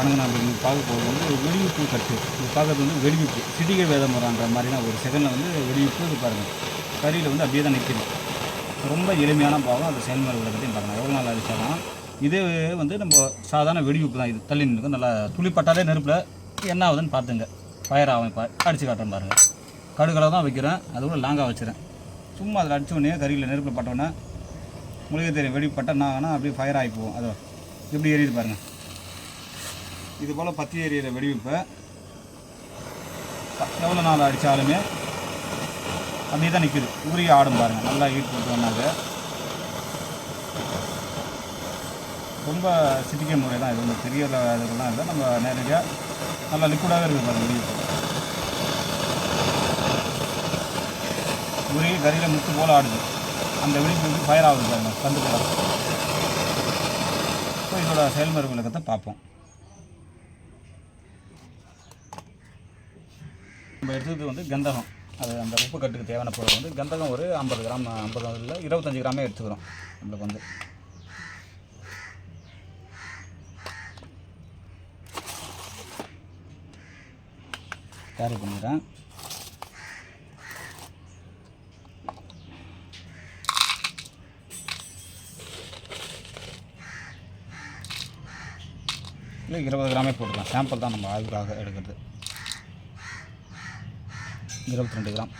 வணங்க பார்க்க போகிறது வந்து வெடிவிப்பு கட்டு. இது பார்க்கறது வந்து வெடிவிப்பு. சிட்டிகை வேதம் வரான்ற மாதிரினா ஒரு செகண்டில் வந்து வெடிவிப்பு இது பாருங்கள் கரியில் வந்து அப்படியே தான் நிற்கிது ரொம்ப எளிமையான பாவம் அந்த செயல்முறை விளக்கத்தையும் பாருங்கள் எவ்வளோ நாள் அடிச்சாலும் இதே வந்து நம்ம சாதாரண வெடிவிப்பு தான் இது. தள்ளி நிற்கும் நல்லா துளிப்பட்டாலே நெருப்பில் என்ன ஆகுதுன்னு பார்த்துங்க. ஃபயர் ஆகும் இப்போ. அடித்து காட்டுறேன் பாருங்கள் கடுகளை தான் வைக்கிறேன். அது கூட லாங்காக வச்சுறேன். சும்மா அதில் அடிச்ச உடனே கறியில் நெருப்பில் பட்டோன்னே உங்களுக்கே தெரியும் வெடிப்பட்டால் என்ன ஆகுனா அப்படியே ஃபயர் ஆகி போகும். அதோ எப்படி எரியுது பாருங்கள் இது போல் பத்தி எறிகிற வெடிவிப்பை. எவ்வளோ நாள் அடித்தாலுமே அப்படியே தான் நிற்கிது உரிய ஆடும் பாருங்கள் நல்லா ஹீட் போட்டோம்னாக்க ரொம்ப சிட்டிக்க முறை தான் இது. ஒன்றும் பெரிய இதெல்லாம் இல்லை. நம்ம நேரடியாக நல்லா லிக்விடாகவே இருக்குது பாருங்கள் வெடிவிப்பு. உரிய கறியில் முத்து போல் ஆடுது. அந்த வெடிப்பு வந்து ஃபயர் ஆகுது பாருங்க. கண்டு போல. இப்போ இதோட செயல்முறை விளக்கத்தை பார்ப்போம். நம்ம எடுத்தது வந்து கந்தகம். அது அந்த உப்பு கட்டுக்கு தேவையான பொருள் வந்து கந்தகம் ஒரு ஐம்பது கிராம் ஐம்பது இல்லை இருபத்தஞ்சி கிராமே எடுத்துக்கிறோம் நம்மளுக்கு வந்து. கேரி பண்ணிடுறேன் இல்லை இருபது கிராமே போட்டுக்கலாம். சாம்பிள் தான் நம்ம ஆய்வுக்காக எடுக்கிறது. இருபத்தி ரெண்டு கிராம்.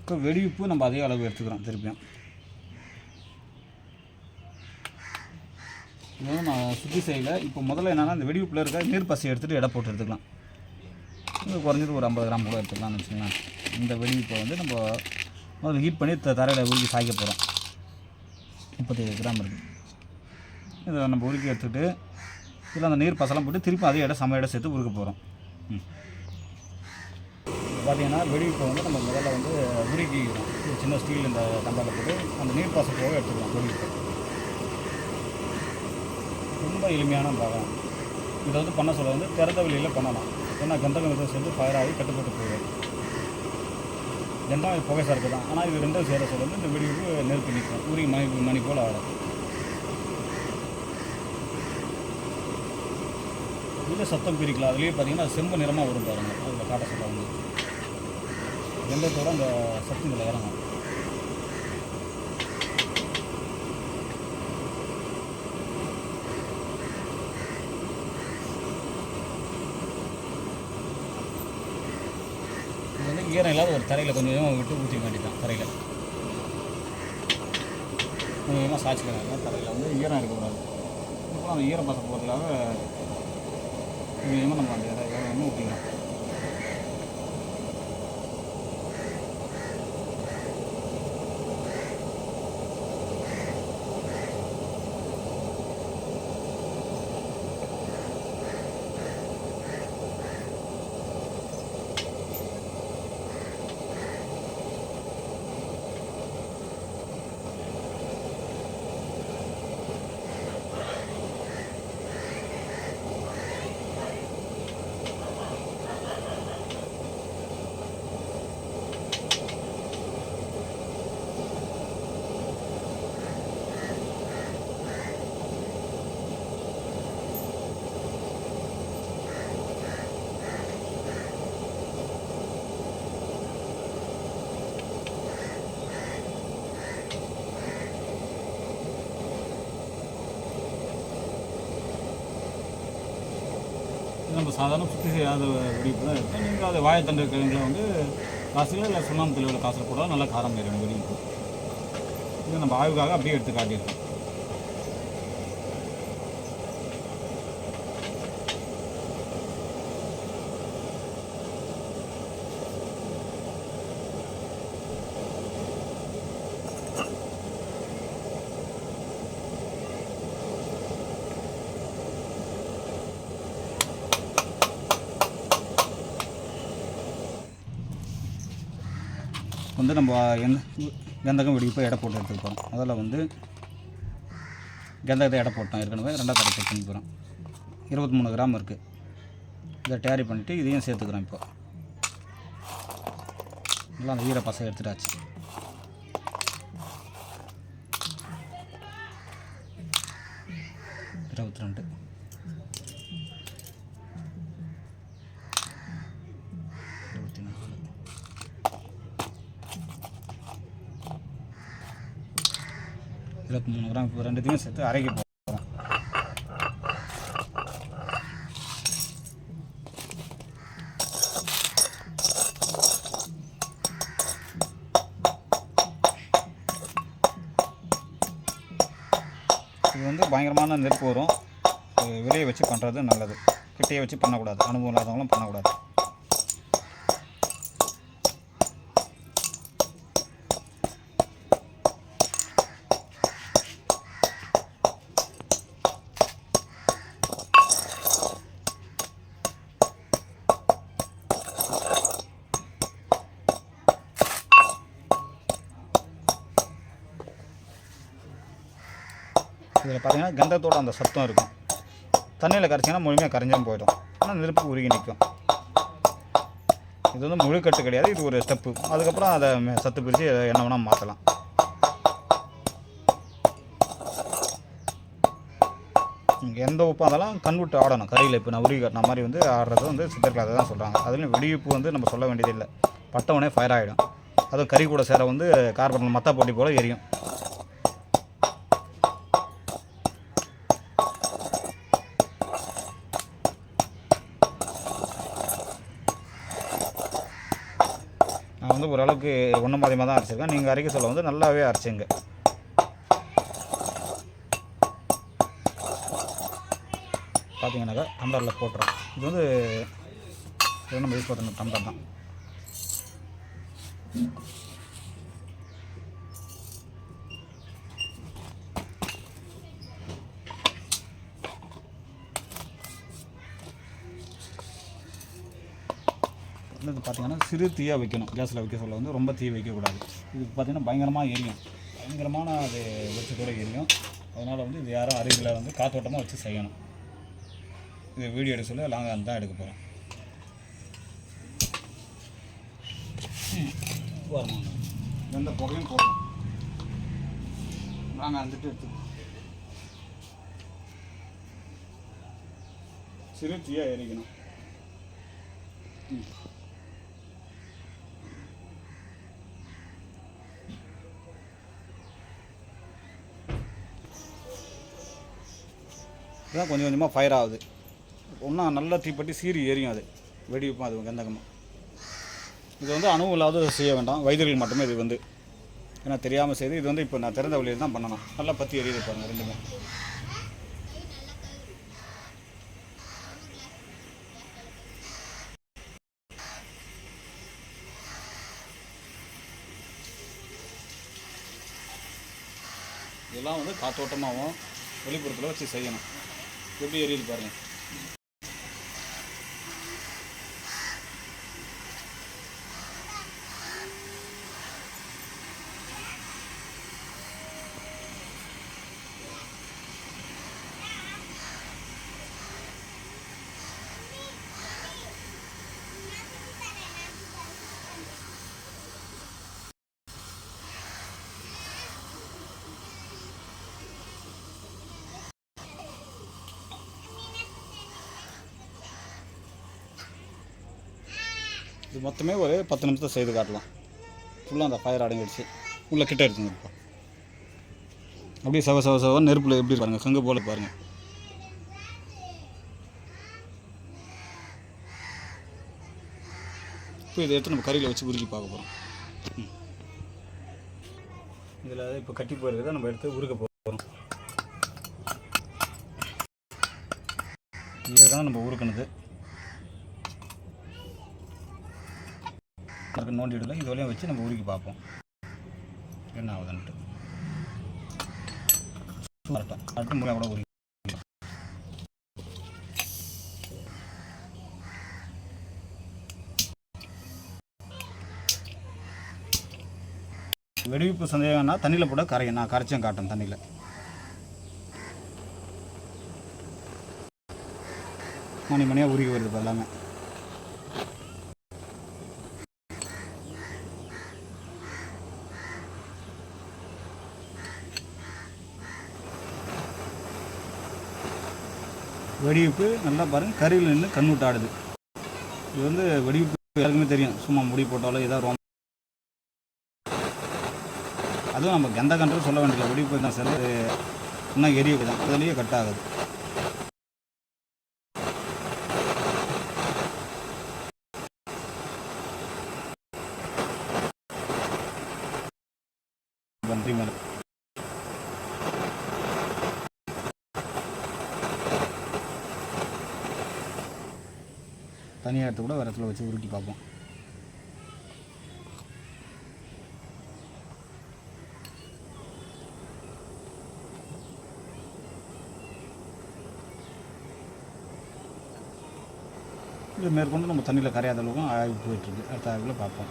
இப்போ வெடிவுப்பு நம்ம அதே அளவு எடுத்துக்கிறோம் திருப்பியும். இது வந்து நான் சுற்றி செய்யல. இப்போ முதல்ல என்னென்னா இந்த வெடிவுப்பில் இருக்க நீர் பசை எடுத்துகிட்டு எடை போட்டு எடுத்துக்கலாம். இது குறைஞ்சது ஒரு ஐம்பது கிராம் கூட எடுத்துக்கலாம்னு வச்சுக்கலாம் இந்த வெடிவிப்பை வந்து நம்ம முதல்ல ஹீட் பண்ணி த தரையில் உருக்கி சாய்க்க போகிறோம் முப்பத்தேழு கிராம் இருக்குது இதை நம்ம உருக்கி எடுத்துகிட்டு இதில் அந்த நீர் பசலாம் போட்டு திருப்பி அதே இடம் சம இடம் சேர்த்து உருக்க போகிறோம் ம். பார்த்தீங்கன்னா வெடிவிப்பை வந்து நம்ம முதல்ல வந்து உருக்கிக்கிறோம் ஒரு சின்ன ஸ்டீல் இந்த டம்பாவில் போட்டு அந்த நீர் பாசத்தோடு எடுத்துக்கலாம் வெடிவிப்பை ரொம்ப எளிமையான பாகம். இதை வந்து பண்ண சொல்ல வந்து திறந்த வெளியில் பண்ணலாம். ஏன்னா கந்தகம் இதை சேர்ந்து ஃபயர் ஆகி கட்டுப்பட்டு போயிடும். ரெண்டாவது புகை சரக்கு தான். ஆனால் இது ரெண்டும் சேர சொல்ல வந்து இந்த வெடிவிப்பு நெருப்பு நிற்கும். உரி மணி மணி போல் ஆடும். இதில் சத்தம் பிரிக்கலாம். அதுலேயே பார்த்தீங்கன்னா செம்பு நிறமாக வரும் பாருங்கள் அதில் காட்ட சொல்ல வந்து ஜென்ரேட்டரோட அந்த சத்து இறங்கும் இது வந்து ஈரம் இல்லாத ஒரு தரையில் கொஞ்சம் கொஞ்சமாக விட்டு ஊற்றி வேண்டியதான் தரையில். கொஞ்சம் கொஞ்சமாக சாய்ச்சிக்கிறாங்க தரையில். வந்து ஈரம் இருக்கக்கூடாது அப்புறம் அந்த ஈரம் பசம் போகிறதுக்காக கொஞ்சமாக நம்ம அந்த இதை ஊற்றிக்கலாம் நம்ம சாதாரண சுத்தி செய்யாத வெடிப்பு தான் இருக்கும் நீங்கள் அதை வாயத்தண்டு கிழங்குல வந்து காசுல இல்லை சுண்ணாம்பு தெளிவில் காசில் போட்டால் நல்லா காரம் ஏறிடும் வெடிப்பு. இதை நம்ம ஆய்வுக்காக அப்படியே எடுத்து காட்டியிருக்கோம். வந்து நம்ம எந்த கந்தகம் வெடிப்போ எடை போட்டு எடுத்துருக்கோம். அதில் வந்து கந்தகத்தை எடை போட்டோம். ஏற்கனவே ரெண்டாவது தடை செக் பண்ணி போகிறோம் இருபத்தி மூணு கிராம் இருக்குது இதை டேரி பண்ணிவிட்டு இதையும் சேர்த்துக்கிறோம் இப்போ. நல்லா அந்த ஈர பசை எடுத்துட்டாச்சு. இருபத்தி ரெண்டு. இருபத்தி மூணு கிராம். இப்போ ரெண்டுத்தையும் சேர்த்து அரைக்க போகிறோம் இது வந்து பயங்கரமான நெருப்பு வரும். இது வெளியே வச்சு பண்ணுறது நல்லது. கிட்டையை வச்சு பண்ணக்கூடாது. அனுபவம் இல்லாதவங்களும் பண்ணக்கூடாது. இதில் பார்த்தீங்கன்னா கந்தத்தோட அந்த சத்தம் இருக்கும். தண்ணியில் கரைச்சிங்கன்னா முழுமையாக கரைஞ்சாமல் போயிடும். ஆனால் நெருப்பு உருகி நிற்கும். இது வந்து முழுக்கட்டு கிடையாது. இது ஒரு ஸ்டெப்பு அதுக்கப்புறம் அதை சத்து பிரித்து என்ன வேணால் மாற்றலாம் இங்கே எந்த உப்பாக இருந்தாலும் கண் விட்டு ஆடணும். கரையில் இப்போ நான் உருகி கட்டின மாதிரி வந்து ஆடுறது வந்து சித்தர்கள் அதை தான் சொல்கிறாங்க அதுலேயும் வெடிப்பு வந்து நம்ம சொல்ல வேண்டியதில்லை. பட்டவனே ஃபயர் ஆகிடும் அதுவும் கறி கூட சேர வந்து கார்பன் மத்தா போட்டி போல் எரியும். ஓரளவுக்கு ஒன்று தான் அரைச்சிருக்கேன். நீங்கள் அரைக்க சொல்ல வந்து நல்லாவே அரைச்சிங்க. பார்த்தீங்கன்னாக்கா டம்ளரில் போட்டுரும் இது வந்து இது நம்ம யூஸ் பண்ணுற டம்ளர் தான். வந்து பார்த்திங்கன்னா பார்த்தீங்கன்னா சிறு தீயாக வைக்கணும். கேஸில் வைக்க சொல்ல வந்து ரொம்ப தீ வைக்கக்கூடாது. இது பார்த்திங்கன்னா பயங்கரமாக எரியும். பயங்கரமான அது வச்சு கூட எரியும். அதனால் வந்து இது யாரும் அருகில் வந்து காத்தோட்டமாக வச்சு செய்யணும். இது வீடியோ எடுக்க சொல்ல லாங்காக தான் எடுக்க போகிறோம் வரணும் எந்த புகையும் போடணும் நாங்கள் வந்துட்டு எடுத்து. சிறு தீயாக எரிக்கணும். இதான் கொஞ்சம் கொஞ்சமாக ஃபயர் ஆகுது. ஒன்றா நல்லா தீப்பட்டி சீறி எரியும் அது. வெடிப்பும் அது கந்தகமாக இது வந்து அணுவும் இல்லாத செய்ய வேண்டாம். வைத்தியர்கள் மட்டுமே இது வந்து ஏன்னா தெரியாமல் செய்து இது வந்து இப்போ நான் திறந்த வழியில் தான் பண்ணணும். நல்லா பற்றி எரியுது பாருங்கள் ரெண்டுமே. இதெல்லாம் வந்து காத்தோட்டமாகவும் வெளிப்புறத்தில் வச்சு செய்யணும். எப்படி எரியுது பாருங்கள் இது மொத்தமே ஒரு பத்து நிமிஷத்தை செய்து காட்டலாம். ஃபுல்லாக அந்த ஃபயர் அடங்கிடுச்சு. உள்ளே கிட்ட எடுத்துங்க இப்போ. அப்படியே சவ சவ சவ நெருப்பில் எப்படி பாருங்கள் கங்கு போல பாருங்கள் இப்போ இதை எடுத்து நம்ம கறியில் வச்சு உருக்கி பார்க்க போகிறோம் இதில் இப்போ கட்டி போயிருக்கிறத நம்ம எடுத்து உருக்க போகிறோம் இதுதான் தான் நம்ம உருக்கணுது நோண்டி எடுக்கலாம். இது வரையும் வச்சு நம்ம உருக்கி பார்ப்போம். என்ன ஆகுதுன்ட்டு கரெக்டாக அடுத்த முறை கூட உருக்கி வெடிவிப்பு சந்தேகம்னா தண்ணியில் போட கரையும். நான் கரைச்சும் காட்டேன் தண்ணியில். மணி மணியாக உருகி வருது இப்போ எல்லாமே. வெடிவிப்பு நல்லா பாருங்க கருவில் நின்று கண் ஆடுது. இது வந்து வெடிவிப்பு எல்லாருக்குமே தெரியும். சும்மா முடி போட்டாலும் ஏதாவது ரொம்ப அதுவும் நம்ம எந்த கண்ட்ரோல் சொல்ல வேண்டியது வெடிப்பு தான் சார் இன்னும் எரிய தான் அதுலேயே கட் ஆகுது நன்றி மேடம் தனியாக எடுத்து கூட வேறு இடத்துல வச்சு உருட்டி பார்ப்போம். இது மேற்கொண்டு நம்ம தண்ணியில் கரையாத அளவுக்கும் ஆய்வு போயிட்டுருக்கு அடுத்த ஆய்வில் பார்ப்போம்.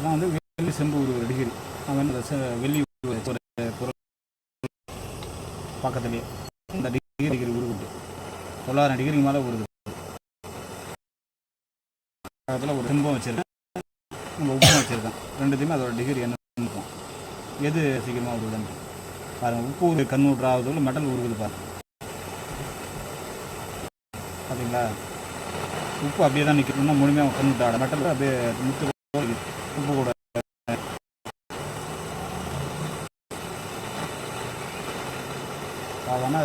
இதெல்லாம் வந்து வெள்ளி செம்பு ஒரு டிகிரி அவன் வெள்ளி பொருள். பக்கத்துலேயே இந்த டிகிரி டிகிரி உருகுட்டு தொள்ளாயிரம் டிகிரிக்கு மேலே உருகுது. பக்கத்தில் ஒரு செம்பம் வச்சுருக்கேன். நம்ம உப்பும் வச்சுருக்கேன். ரெண்டுத்தையுமே அதோட டிகிரி என்ன இருக்கும் எது சீக்கிரமாக உருகுதுன்னு பாருங்கள் உப்பு ஒரு கண்ணூற்று ஆகுதுல மெட்டல் உருகுது பாருங்க. பார்த்தீங்களா உப்பு அப்படியே தான் நிற்கணும்னா முழுமையாக கண்ணூற்று ஆட மெட்டல் அப்படியே முத்து போல இருக்குது. உப்பு கூட சாதாரண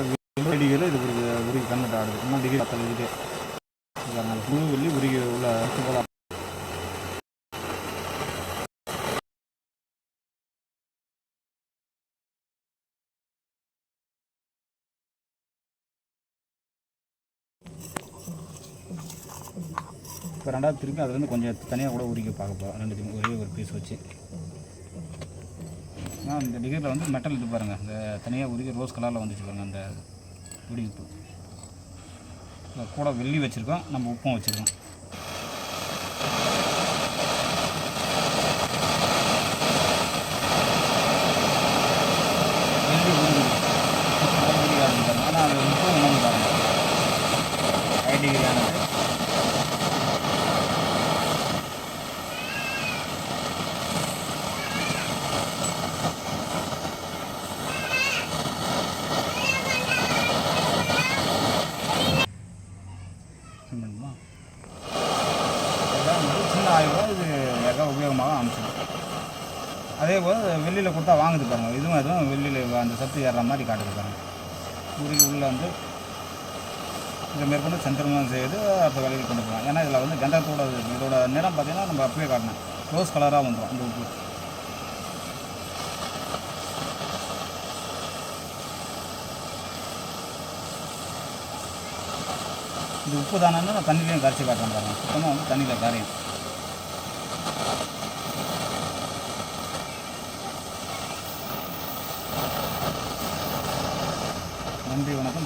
டிகிரியில் இது உருகு உருகி கண்ணூற்று ஆடுது இன்னும் டிகிரி பத்தல இதுக்கு முழு வெள்ளி உருகி உள்ள உப்பு போல இப்போ ரெண்டாவது திருப்பி அதுலேருந்து கொஞ்சம் தனியாக கூட உருக்கி பார்க்க போகிறோம் ரெண்டுத்தையும் ஒரே ஒரு பீஸ் வச்சு. ஆ இந்த டிகிரியில் வந்து மெட்டல் இது பாருங்கள் இந்த தனியாக உருக்கி ரோஸ் கலரில் வந்துச்சு பாருங்கள் அந்த உப்பு கூட வெள்ளி வச்சுருக்கோம். நம்ம உப்பும் வச்சுருக்கோம் வெள்ளி உருகுது. high degree ஆகுது பாருங்க. ஆனால் அது உப்பும் உணவு பாருங்கள் ஹை டிகிரி ஆனது பண்ணணுமா இதெல்லாம் வந்து சின்ன ஆய்வாக இது எதாவது உபயோகமாக அமைச்சிடும் அதே போல் வெளியில் கொடுத்தா வாங்குது பாருங்க. இதுவும் அதுவும் வெளியில் அந்த சத்து ஏறுற மாதிரி காட்டுது ஊருக்கு உள்ளே வந்து இதை மேற்கொண்டு சென்டர்மாக செய்து அடுத்த வேலையில் கொண்டு போகலாம். ஏன்னா இதில் வந்து கண்டத்தோட இதோட நிறம் பார்த்தீங்கன்னா நம்ம அப்படியே காட்டணும். ரோஸ் கலராக வந்துடும் அந்த உப்பு. இது உப்பு தானே நான் தண்ணிலையும் கரைச்சி காட்டுறேன் பாருங்க. சுத்தமாக வந்து தண்ணியில் கரையும்.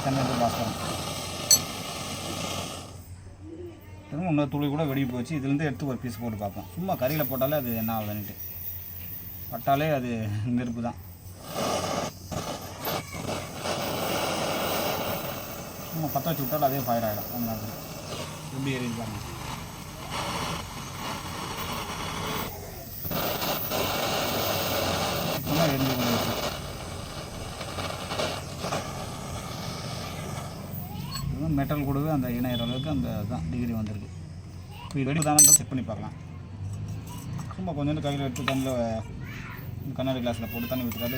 நன்றி வணக்கம் சென்னை திரும்ப இன்னொரு துளி கூட வெடி போச்சு. இதுலேருந்து எடுத்து ஒரு பீஸ் போட்டு பார்ப்போம். சும்மா கறியில் போட்டாலே அது என்ன ஆகுதுன்ட்டு பட்டாலே அது நெருப்பு தான். சும்மா பற்ற வச்சு விட்டாலும் அதே ஃபயர் ஆகிடும் எப்படி எரியுது பாருங்கள் சும்மா எரிஞ்சு கொண்டு இருக்கு. இதுவும் மெட்டல் கூடவே அந்த இணையிற அளவுக்கு அந்த தான் டிகிரி வந்திருக்கு. இப்போ இது வெடி தானே செக் பண்ணி பார்க்கலாம். சும்மா கொஞ்சோண்டு கையில் எடுத்து தண்ணியில் கண்ணாடி கிளாஸில் போட்டு தண்ணி ஊற்றுறாரு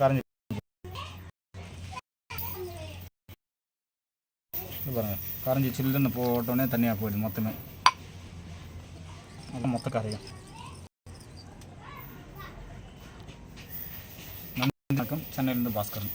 கரைஞ்சி பாருங்கள் கரைஞ்சி சில்லுன்னு போட்டோடனே தண்ணியாக போயிடுது மொத்தமே. அதான் மொத்த கரையும் வணக்கம். சென்னையிலேருந்து பாஸ்கரன்.